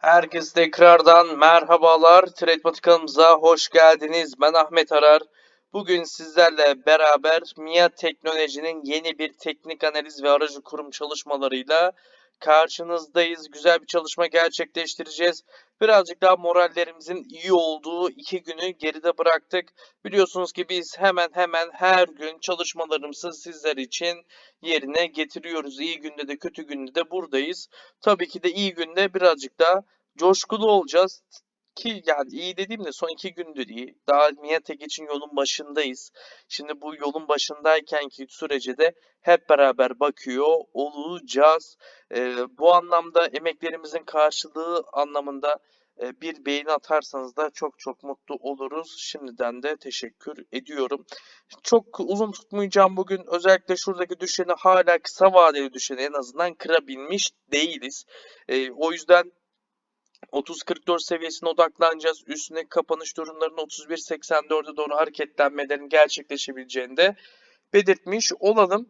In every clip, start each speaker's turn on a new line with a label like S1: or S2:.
S1: Herkese tekrardan merhabalar. Trade Vatikanımıza hoş geldiniz. Ben Ahmet Arar. Bugün sizlerle beraber MIA Teknoloji'nin yeni bir teknik analiz ve aracı kurum çalışmalarıyla karşınızdayız. Güzel bir çalışma gerçekleştireceğiz. Birazcık daha morallerimizin iyi olduğu iki günü geride bıraktık. Biliyorsunuz ki biz hemen hemen her gün çalışmalarımızı sizler için yerine getiriyoruz. İyi günde de kötü günde de buradayız. Tabii ki de iyi günde birazcık daha coşkulu olacağız. Ki yani iyi dediğimde son iki gündür iyi. Daha Miatek için yolun başındayız. Şimdi bu yolun başındaykenki sürece de hep beraber bakıyor olacağız. Ee, bu anlamda emeklerimizin karşılığı anlamında e, bir beğeni atarsanız da çok çok mutlu oluruz. Şimdiden de teşekkür ediyorum. Çok uzun tutmayacağım bugün. Özellikle şuradaki düşeni hala kısa vadeli düşeni en azından kırabilmiş değiliz. Ee, o yüzden 30-44 seviyesine odaklanacağız. Üstüne kapanış durumlarının 31-84'e doğru hareketlenmelerin gerçekleşebileceğini de belirtmiş olalım.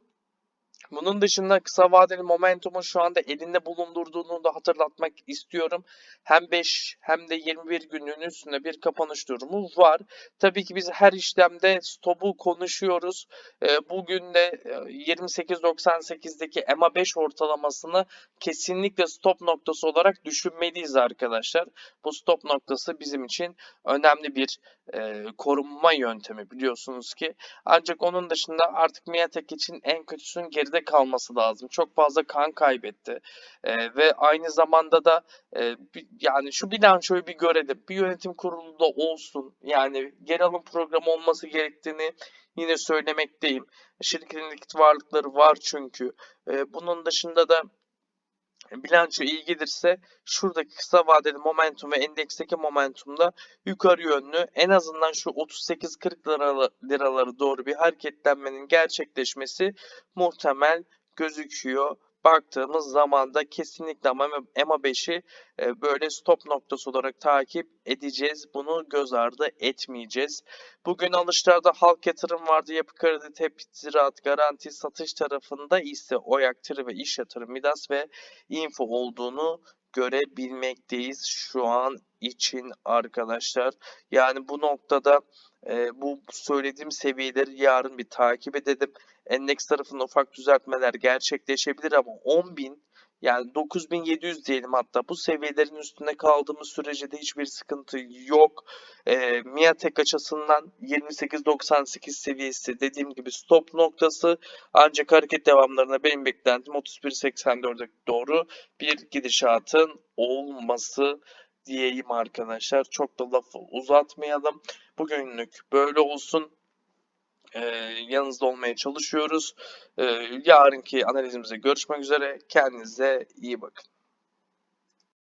S1: Bunun dışında kısa vadeli momentumun şu anda elinde bulundurduğunu da hatırlatmak istiyorum. Hem 5 hem de 21 günün üstünde bir kapanış durumu var. Tabii ki biz her işlemde stopu konuşuyoruz. Ee, bugün de 28.98'deki EMA 5 ortalamasını kesinlikle stop noktası olarak düşünmeliyiz arkadaşlar. Bu stop noktası bizim için önemli bir e, korunma yöntemi biliyorsunuz ki. Ancak onun dışında artık Miatek için en kötüsün geri 1'de kalması lazım. Çok fazla kan kaybetti. E, ve aynı zamanda da e, yani şu bilançoyu bir görelim. Bir yönetim kurulunda olsun. Yani geri alım programı olması gerektiğini yine söylemekteyim. Şirketin likit varlıkları var çünkü. E, bunun dışında da bilanço iyi gelirse şuradaki kısa vadeli momentum ve endeksteki momentum da yukarı yönlü en azından şu 38-40 liralı- liraları doğru bir hareketlenmenin gerçekleşmesi muhtemel gözüküyor. Baktığımız zaman da kesinlikle ama EMA 5'i e, böyle stop noktası olarak takip edeceğiz. Bunu göz ardı etmeyeceğiz. Bugün alışlarda halk yatırım vardı. Yapı kredi, tep, ziraat, garanti, satış tarafında ise Oyak, Tır ve iş yatırım, Midas ve info olduğunu görebilmekteyiz şu an için arkadaşlar. Yani bu noktada e, bu söylediğim seviyeleri yarın bir takip edelim. Endeks tarafında ufak düzeltmeler gerçekleşebilir ama 10.000 yani 9700 diyelim hatta bu seviyelerin üstünde kaldığımız sürece de hiçbir sıkıntı yok. E, Miatek açısından 28.98 seviyesi dediğim gibi stop noktası ancak hareket devamlarına benim beklentim 31.84'e doğru bir gidişatın olması diyeyim arkadaşlar. Çok da lafı uzatmayalım. Bugünlük böyle olsun. Ee, yanınızda olmaya çalışıyoruz. Ee, yarınki analizimize görüşmek üzere. Kendinize iyi bakın.